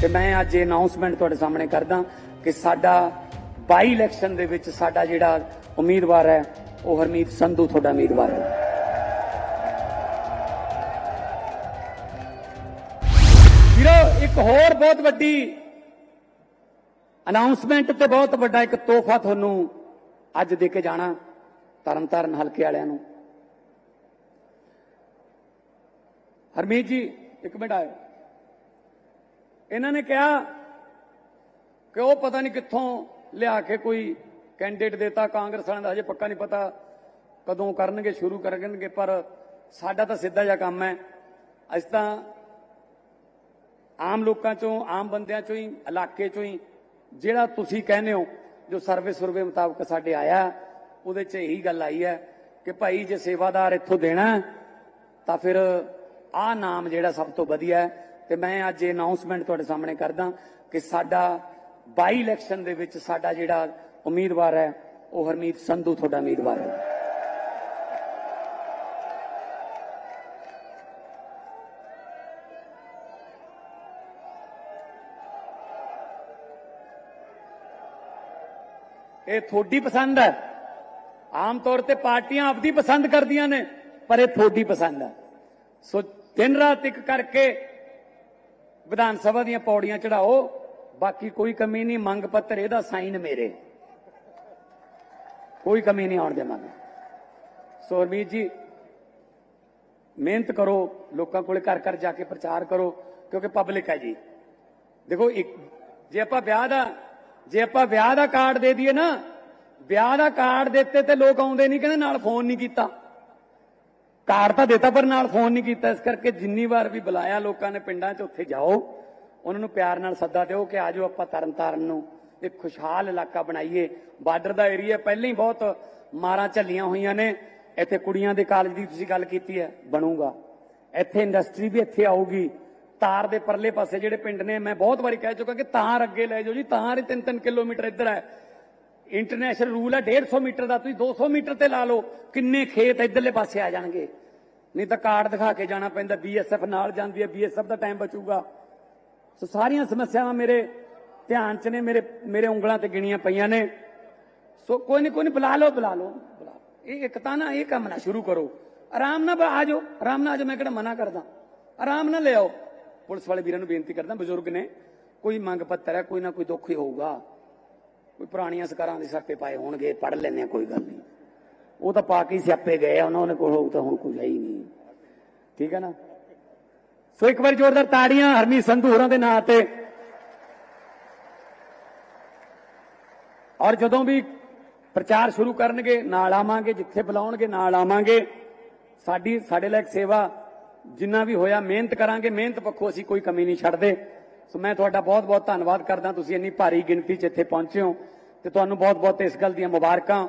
ਤੇ ਮੈਂ ਅੱਜ ਇਹ ਅਨਾਉਂਸਮੈਂਟ ਤੁਹਾਡੇ ਸਾਹਮਣੇ ਕਰਦਾ ਕਿ ਸਾਡਾ ਬਾਈ ਇਲੈਕਸ਼ਨ ਦੇ ਵਿੱਚ ਸਾਡਾ ਜਿਹੜਾ ਉਮੀਦਵਾਰ ਹੈ, ਉਹ ਹਰਮੀਤ ਸੰਧੂ ਤੁਹਾਡਾ ਉਮੀਦਵਾਰ ਹੈ। ਵੀਰੋ, ਇੱਕ ਹੋਰ ਬਹੁਤ ਵੱਡੀ ਅਨਾਉਂਸਮੈਂਟ ਤੇ ਬਹੁਤ ਵੱਡਾ ਇੱਕ ਤੋਹਫਾ ਤੁਹਾਨੂੰ ਅੱਜ ਦੇ ਕੇ ਜਾਣਾ, ਤਰਨਤਾਰਨ ਹਲਕੇ ਵਾਲਿਆਂ ਨੂੰ। ਹਰਮੀਤ ਜੀ, ਇੱਕ ਮਿੰਟ ਆਇਓ। ਇਹਨਾਂ ਨੇ ਕਿਹਾ ਕਿ ਉਹ ਪਤਾ ਨਹੀਂ ਕਿੱਥੋਂ ਲਿਆ ਕੇ ਕੋਈ ਕੈਂਡੀਡੇਟ ਦੇਤਾ। ਕਾਂਗਰਸ ਵਾਲਿਆਂ ਦਾ ਹਜੇ ਪੱਕਾ ਨਹੀਂ ਪਤਾ ਕਦੋਂ ਕਰਨਗੇ, ਸ਼ੁਰੂ ਕਰਨਗੇ, ਪਰ ਸਾਡਾ ਤਾਂ ਸਿੱਧਾ ਜਿਹਾ ਕੰਮ ਹੈ। ਅਸੀਂ ਤਾਂ ਆਮ ਲੋਕਾਂ ਚੋਂ, ਆਮ ਬੰਦਿਆਂ ਚੋਂ ਹੀ, ਇਲਾਕੇ ਚੋਂ ਹੀ, ਜਿਹੜਾ ਤੁਸੀਂ ਕਹਿੰਦੇ ਹੋ, ਜੋ ਸਰਵੇ ਸੁਰਵੇ ਮੁਤਾਬਕ ਸਾਡੇ ਆਇਆ, ਉਹਦੇ 'ਚ ਇਹੀ ਗੱਲ ਆਈ ਹੈ ਕਿ ਭਾਈ ਜੇ ਸੇਵਾਦਾਰ ਇੱਥੋਂ ਦੇਣਾ, ਤਾਂ ਫਿਰ ਆਹ ਨਾਮ ਜਿਹੜਾ ਸਭ ਤੋਂ ਵਧੀਆ ਹੈ ਤੇ ਮੈਂ ਅੱਜ ਇਹ ਅਨਾਉਂਸਮੈਂਟ ਤੁਹਾਡੇ ਸਾਹਮਣੇ ਕਰਦਾ ਕਿ ਸਾਡਾ ਬਾਈ ਇਲੈਕਸ਼ਨ ਦੇ ਵਿੱਚ ਸਾਡਾ ਜਿਹੜਾ ਉਮੀਦਵਾਰ ਹੈ, ਉਹ ਹਰਮੀਤ ਸੰਧੂ ਤੁਹਾਡਾ ਉਮੀਦਵਾਰ ਹੈ। ਇਹ ਤੁਹਾਡੀ ਪਸੰਦ ਹੈ। ਆਮ ਤੌਰ ਤੇ ਪਾਰਟੀਆਂ ਆਪਦੀ ਪਸੰਦ ਕਰਦੀਆਂ ਨੇ, ਪਰ ਇਹ ਤੁਹਾਡੀ ਪਸੰਦ ਹੈ। ਸੋ ਦਿਨ ਰਾਤ ਇੱਕ ਕਰਕੇ ਵਿਧਾਨ ਸਭਾ ਦੀਆਂ ਪੌੜੀਆਂ ਚੜਾਓ, ਬਾਕੀ ਕੋਈ ਕਮੀ ਨਹੀਂ, ਮੰਗ ਪੱਤਰ ਇਹਦਾ ਸਾਈਨ ਮੇਰੇ। ਕੋਈ ਕਮੀ ਨਹੀਂ ਆਉਣ ਦੇਵਾਂਗੇ। ਸੋ ਹਰਮੀਤ ਜੀ, ਮਿਹਨਤ ਕਰੋ, ਲੋਕਾਂ ਕੋਲੇ ਘਰ ਘਰ ਜਾ ਕੇ ਪ੍ਰਚਾਰ ਕਰੋ, ਕਿਉਂਕਿ ਪਬਲਿਕ ਹੈ ਜੀ। ਦੇਖੋ, ਇੱਕ ਜੇ ਆਪਾਂ ਵਿਆਹ ਦਾ, ਜੇ ਆਪਾਂ ਵਿਆਹ ਦਾ ਕਾਰਡ ਦੇ ਦਈਏ ਨਾ, ਵਿਆਹ ਦਾ ਕਾਰਡ ਦਿੱਤੇ ਤੇ ਲੋਕ ਆਉਂਦੇ ਨਹੀਂ, ਕਹਿੰਦੇ ਨਾਲ ਫੋਨ ਨਹੀਂ ਕੀਤਾ। ਕਾਰਡ ਤਾਂ ਦਿੱਤਾ, ਪਰ ਨਾਲ ਫੋਨ ਨਹੀਂ ਕੀਤਾ। ਇਸ ਕਰਕੇ ਜਿੰਨੀ ਵਾਰ ਵੀ ਬੁਲਾਇਆ ਲੋਕਾਂ ਨੇ ਪਿੰਡਾਂ 'ਚ, ਉੱਥੇ ਜਾਓ। ਉਹਨਾਂ ਨੂੰ ਪਿਆਰ ਨਾਲ ਸੱਦਾ ਦਿਓ ਕਿ ਆਜੋ ਆਪਾਂ ਤਰਨਤਾਰਨ ਨੂੰ। ਇੱਕ ਖੁਸ਼ਹਾਲ ਇਲਾਕਾ ਬਣਾਈਏ। ਬਾਰਡਰ ਦਾ ਏਰੀਆ ਪਹਿਲਾਂ ਹੀ ਬਹੁਤ ਮਾਰਾਂ ਝੱਲੀਆਂ ਹੋਈਆਂ ਨੇ। ਇੱਥੇ ਕੁੜੀਆਂ ਦੇ ਕਾਲਜ ਦੀ ਤੁਸੀਂ ਗੱਲ ਕੀਤੀ ਹੈ, ਬਣੂਗਾ। ਇੱਥੇ ਇੰਡਸਟਰੀ ਵੀ ਇੱਥੇ ਆਊਗੀ। ਤਾਰ ਦੇ ਪਰਲੇ ਪਾਸੇ ਜਿਹੜੇ ਪਿੰਡ ਨੇ, ਮੈਂ ਬਹੁਤ ਵਾਰੀ ਕਹਿ ਚੁੱਕਾ ਕਿ ਤਾਰ ਅੱਗੇ ਲੈ ਜਾਓ ਜੀ। ਤਾਰ ਹੀ 3-3 ਕਿਲੋਮੀਟਰ ਇੱਧਰ ਹੈ। ਇੰਟਰਨੈਸ਼ਨਲ ਰੂਲ ਹੈ 150 ਮੀਟਰ ਦਾ, ਤੁਸੀਂ 200 ਮੀਟਰ ਤੇ ਲਾ ਲਓ, ਕਿੰਨੇ ਖੇਤ ਇੱਧਰਲੇ ਪਾਸੇ ਆ ਜਾਣਗੇ। ਨਹੀਂ ਤਾਂ ਕਾਰਡ ਦਿਖਾ ਕੇ ਜਾਣਾ ਪੈਂਦਾ ਬੀਐਸਐਫ ਨਾਲ ਜਾਂਦੀ ਹੈ ਬੀਐਸਐਫ ਦਾ ਟਾਈਮ ਬਚੂਗਾ। ਸੋ ਸਾਰੀਆਂ ਸਮੱਸਿਆਵਾਂ ਮੇਰੇ ਧਿਆਨ 'ਚ ਨੇ, ਮੇਰੇ ਮੇਰੇ ਉਂਗਲਾਂ ਤੇ ਗਿਣੀਆਂ ਪਈਆਂ ਨੇ। ਸੋ ਕੋਈ ਨਹੀਂ ਕੋਈ ਨਹੀਂ ਬੁਲਾ ਲਓ ਬੁਲਾ ਲਓ ਬੁਲਾ ਲਓ। ਇਹ ਇੱਕ ਤਾਂ ਨਾ, ਇਹ ਕੰਮ ਨਾ ਸ਼ੁਰੂ ਕਰੋ। ਆਰਾਮ ਨਾਲ ਆ ਜਾਓ, ਆਰਾਮ ਨਾਲ ਆ ਜਾਓ, ਮੈਂ ਕਿਹੜਾ ਮਨਾ ਕਰਦਾ। ਆਰਾਮ ਨਾਲ ਲੈ ਆਓ। ਪੁਲਿਸ ਵਾਲੇ ਵੀਰਾਂ ਨੂੰ ਬੇਨਤੀ ਕਰਦਾ, ਬਜ਼ੁਰਗ ਨੇ, ਕੋਈ ਮੰਗ ਪੱਤਰ ਹੈ, ਕੋਈ ਨਾ ਕੋਈ ਦੁੱਖ ਹੀ ਹੋਊਗਾ। ਕੋਈ ਪੁਰਾਣੀਆਂ ਸਰਕਾਰਾਂ ਦੇ ਸਿਰ ਪਾਏ ਹੋਣਗੇ ਪੜ ਲੈਣੇ ਕੋਈ ਗੱਲ ਨਹੀਂ। ਉਹ ਤਾਂ ਪਾ ਕੇ ਸਿਆਪੇ ਗਏ ਆ, ਉਹਨਾਂ ਨੇ ਕੋਲ ਹੋਊ ਤਾਂ ਹੁਣ ਕੋਈ ਹੈ ਹੀ ਨਹੀਂ। ਠੀਕ ਹੈ ਨਾ? ਸੋ ਇੱਕ ਵਾਰ ਜ਼ੋਰਦਾਰ ਤਾੜੀਆਂ ਹਰਮੀਤ ਸੰਧੂ ਹੋਰਾਂ ਦੇ ਨਾਂ ਤੇ। ਔਰ ਜਦੋਂ ਵੀ ਪ੍ਰਚਾਰ ਸ਼ੁਰੂ ਕਰਨਗੇ ਨਾਲ ਆਵਾਂਗੇ ਜਿੱਥੇ ਬੁਲਾਉਣਗੇ ਨਾਲ ਆਵਾਂਗੇ। ਸਾਡੀ ਸਾਡੇ ਲਈ ਸੇਵਾ ਜਿੰਨਾ ਵੀ ਹੋਇਆ ਮਿਹਨਤ ਕਰਾਂਗੇ ਮਿਹਨਤ ਪੱਖੋਂ ਅਸੀਂ ਕੋਈ ਕਮੀ ਨਹੀਂ ਛੱਡਦੇ। ਸੋ ਮੈਂ ਤੁਹਾਡਾ ਬਹੁਤ ਬਹੁਤ ਧੰਨਵਾਦ ਕਰਦਾ। ਤੁਸੀਂ ਇੰਨੀ ਭਾਰੀ ਗਿਣਤੀ 'ਚ ਇੱਥੇ ਪਹੁੰਚੇ ਹੋ ਤੇ ਤੁਹਾਨੂੰ ਬਹੁਤ ਬਹੁਤ ਇਸ ਗੱਲ ਦੀਆਂ ਮੁਬਾਰਕਾਂ।